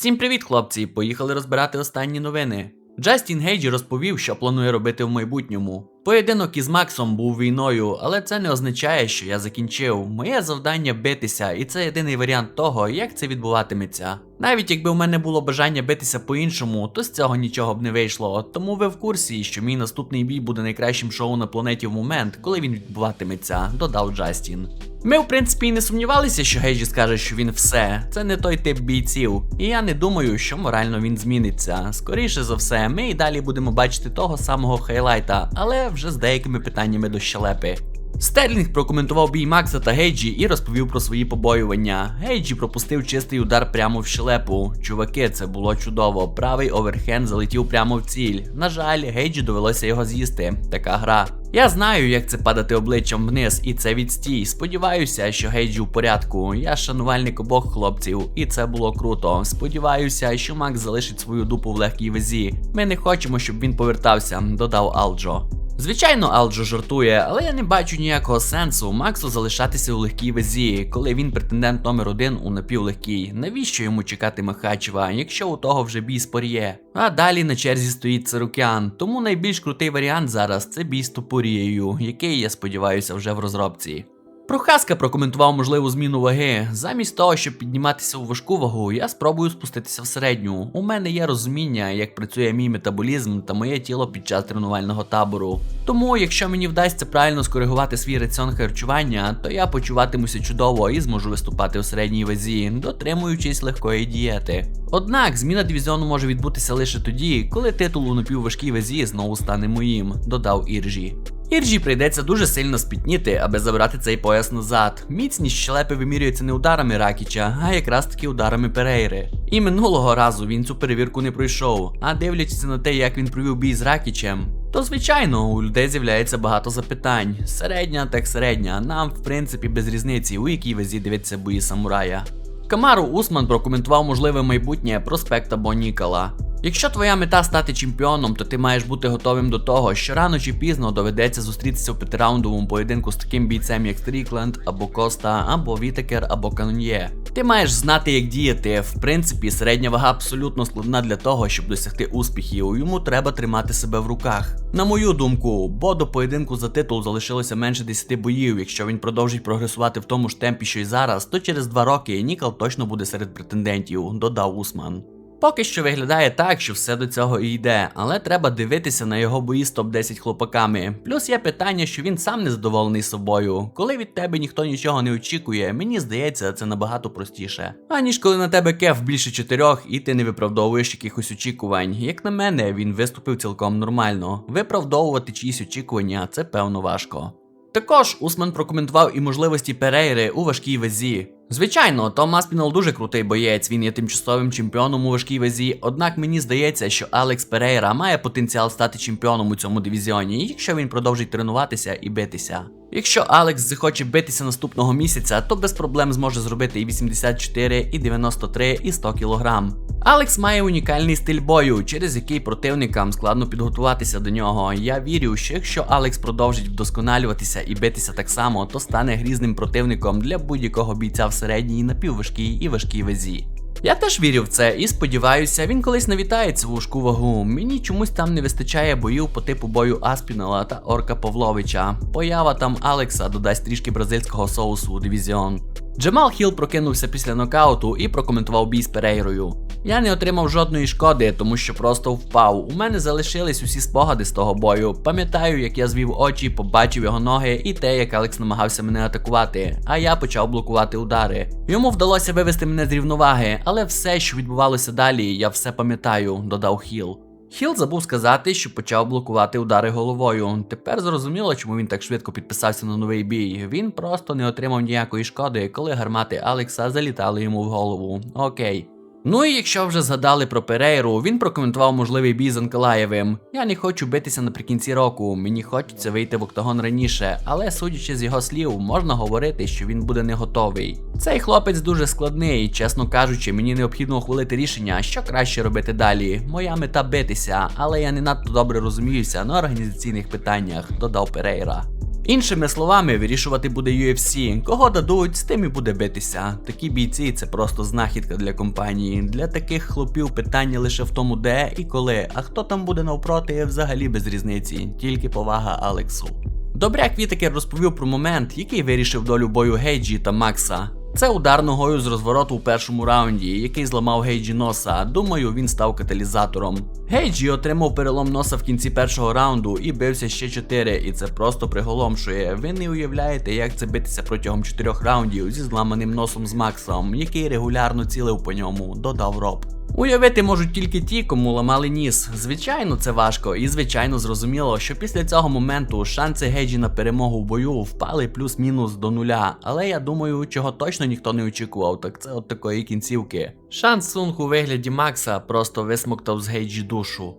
Всім привіт, хлопці! Поїхали розбирати останні новини. Джастін Гейджі розповів, що планує робити в майбутньому. Поєдинок із Максом був війною, але це не означає, що я закінчив. Моє завдання битися, і це єдиний варіант того, як це відбуватиметься. Навіть якби у мене було бажання битися по-іншому, то з цього нічого б не вийшло. Тому ви в курсі, що мій наступний бій буде найкращим шоу на планеті в момент, коли він відбуватиметься, додав Джастін. Ми, в принципі, і не сумнівалися, що Гейджі скаже, що він все. Це не той тип бійців. І я не думаю, що морально він зміниться. Скоріше за все, ми і далі будемо бачити того самого хайлайта, але вже з деякими питаннями до щелепи. Стерлінг прокоментував бій Макса та Гейджі і розповів про свої побоювання. Гейджі пропустив чистий удар прямо в щелепу. Чуваки, це було чудово. Правий оверхенд залетів прямо в ціль. На жаль, Гейджі довелося його з'їсти. Така гра. Я знаю, як це падати обличчям вниз, і це відстій. Сподіваюся, що Гейджі в порядку. Я шанувальник обох хлопців, і це було круто. Сподіваюся, що Макс залишить свою дупу в легкій везі. Ми не хочемо, щоб він повертався, додав Алджо. Звичайно, Алджо жартує, але я не бачу ніякого сенсу Максу залишатися у легкій везі, коли він претендент номер один у напівлегкій. Навіщо йому чекати Махачева, якщо у того вже бій спор'є? А далі на черзі стоїть Царукян, тому найбільш крутий варіант зараз це бій з тупорією, який, я сподіваюся, вже в розробці. Прохаска прокоментував можливу зміну ваги. Замість того, щоб підніматися у важку вагу, я спробую спуститися в середню. У мене є розуміння, як працює мій метаболізм та моє тіло під час тренувального табору. Тому, якщо мені вдасться правильно скоригувати свій раціон харчування, то я почуватимуся чудово і зможу виступати у середній вазі, дотримуючись легкої дієти. Однак зміна дивізіону може відбутися лише тоді, коли титул у напівважкій вазі знову стане моїм, додав Іржі. Іржі прийдеться дуже сильно спітніти, аби забрати цей пояс назад. Міцність щелепи вимірюється не ударами Ракіча, а якраз таки ударами Перейри. І минулого разу він цю перевірку не пройшов, а дивлячись на те, як він провів бій з Ракічем. То звичайно, у людей з'являється багато запитань. Середня, так середня. Нам, в принципі, без різниці, у якій вазі дивиться бої самурая. Камару Усман прокоментував можливе майбутнє проспекта Бонікала. Якщо твоя мета стати чемпіоном, то ти маєш бути готовим до того, що рано чи пізно доведеться зустрітися в п'ятираундовому поєдинку з таким бійцем, як Стрікленд, або Коста, або Вітекер, або Каноньє. Ти маєш знати, як діяти. В принципі, середня вага абсолютно складна для того, щоб досягти успіхів. Йому треба тримати себе в руках. На мою думку, бо до поєдинку за титул залишилося менше 10 боїв. Якщо він продовжить прогресувати в тому ж темпі, що й зараз, то через два роки Нікал точно буде серед претендентів, додав Усман. Поки що виглядає так, що все до цього і йде, але треба дивитися на його бої з топ-10 хлопаками. Плюс є питання, що він сам не задоволений собою. Коли від тебе ніхто нічого не очікує, мені здається, це набагато простіше. Аніж коли на тебе кеф більше чотирьох і ти не виправдовуєш якихось очікувань. Як на мене, він виступив цілком нормально. Виправдовувати чиїсь очікування це певно важко. Також Усман прокоментував і можливості Перейри у важкій везі. Звичайно, Том Аспінал дуже крутий боєць, він є тимчасовим чемпіоном у важкій везі, однак мені здається, що Алекс Перейра має потенціал стати чемпіоном у цьому дивізіоні, якщо він продовжить тренуватися і битися. Якщо Алекс захоче битися наступного місяця, то без проблем зможе зробити і 84, і 93, і 100 кг. Алекс має унікальний стиль бою, через який противникам складно підготуватися до нього. Я вірю, що якщо Алекс продовжить вдосконалюватися і битися так само, то стане грізним противником для будь-якого бійця в середній, напівважкій і важкій вазі. Я теж вірю в це і сподіваюся, він колись навітає цю важку вагу. Мені чомусь там не вистачає боїв по типу бою Аспінала та Орка Павловича. Поява там Алекса додасть трішки бразильського соусу у дивізіон. Джемал Хіл прокинувся після нокауту і прокоментував бій з Перейрою. Я не отримав жодної шкоди, тому що просто впав. У мене залишились усі спогади з того бою. Пам'ятаю, як я звів очі, побачив його ноги і те, як Алекс намагався мене атакувати, а я почав блокувати удари. Йому вдалося вивести мене з рівноваги, але все, що відбувалося далі, я все пам'ятаю, додав Хіл. Хіл забув сказати, що почав блокувати удари головою. Тепер зрозуміло, чому він так швидко підписався на новий бій. Він просто не отримав ніякої шкоди, коли гармати Алекса залітали йому в голову. Окей. Ну і якщо вже згадали про Перейру, він прокоментував можливий бій з Анкалаєвим. Я не хочу битися наприкінці року, мені хочеться вийти в октагон раніше, але судячи з його слів, можна говорити, що він буде не готовий. Цей хлопець дуже складний, чесно кажучи, мені необхідно ухвалити рішення, що краще робити далі. Моя мета битися, але я не надто добре розуміюся на організаційних питаннях, додав Перейра. Іншими словами, вирішувати буде UFC. Кого дадуть, з тим і буде битися. Такі бійці це просто знахідка для компанії. Для таких хлопів питання лише в тому, де і коли. А хто там буде навпроти, взагалі без різниці, тільки повага Алексу. Добряк Вітакер розповів про момент, який вирішив долю бою Гейджі та Макса. Це удар ногою з розвороту у першому раунді, який зламав Гейджі носа. Думаю, він став каталізатором. Гейджі отримав перелом носа в кінці першого раунду і бився ще 4, і це просто приголомшує. Ви не уявляєте, як це битися протягом 4 раундів зі зламаним носом з Максом, який регулярно цілив по ньому, додав Роб. Уявити можуть тільки ті, кому ламали ніс. Звичайно, це важко, і звичайно зрозуміло, що після цього моменту шанси Гейджі на перемогу в бою впали плюс-мінус до нуля. Але я думаю, чого точно ніхто не очікував, так це от такої кінцівки. Шанс Сунг у вигляді Макса просто висмоктав з Гейджі душу.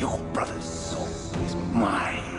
Your brother's soul is mine.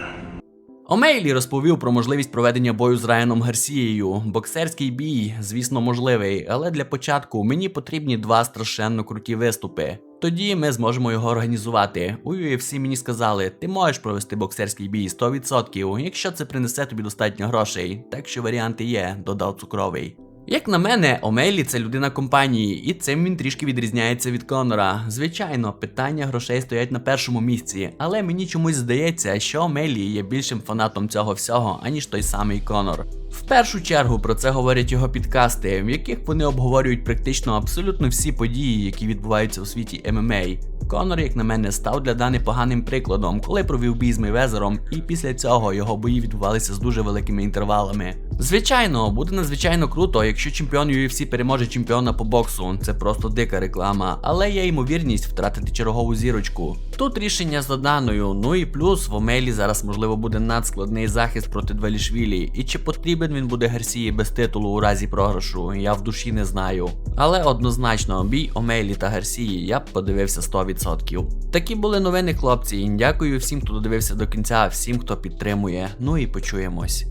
Омейлі розповів про можливість проведення бою з Райаном Гарсією. Боксерський бій, звісно, можливий, але для початку мені потрібні два страшенно круті виступи. Тоді ми зможемо його організувати. У UFC мені сказали, ти можеш провести боксерський бій 100%, якщо це принесе тобі достатньо грошей. Так що варіанти є, додав цукровий. Як на мене, Омейлі це людина компанії, і цим він трішки відрізняється від Конора. Звичайно, питання грошей стоять на першому місці, але мені чомусь здається, що Омейлі є більшим фанатом цього всього, аніж той самий Конор. В першу чергу про це говорять його підкасти, в яких вони обговорюють практично абсолютно всі події, які відбуваються у світі ММА. Конор, як на мене, став для Дани поганим прикладом, коли провів бій з Мейвезером, і після цього його бої відбувалися з дуже великими інтервалами. Звичайно, буде надзвичайно круто, якщо чемпіон UFC переможе чемпіона по боксу. Це просто дика реклама, але є ймовірність втратити чергову зірочку. Тут рішення за даною, ну і плюс в Омелі зараз можливо буде надскладний захист проти Двалішвілі. І чи потрібен він буде Гарсії без титулу у разі програшу, я в душі не знаю. Але однозначно, бій Омейлі та Гарсії я б подивився 100%. Такі були новини, хлопці. Дякую всім, хто додивився до кінця, всім, хто підтримує. Ну і почуємось.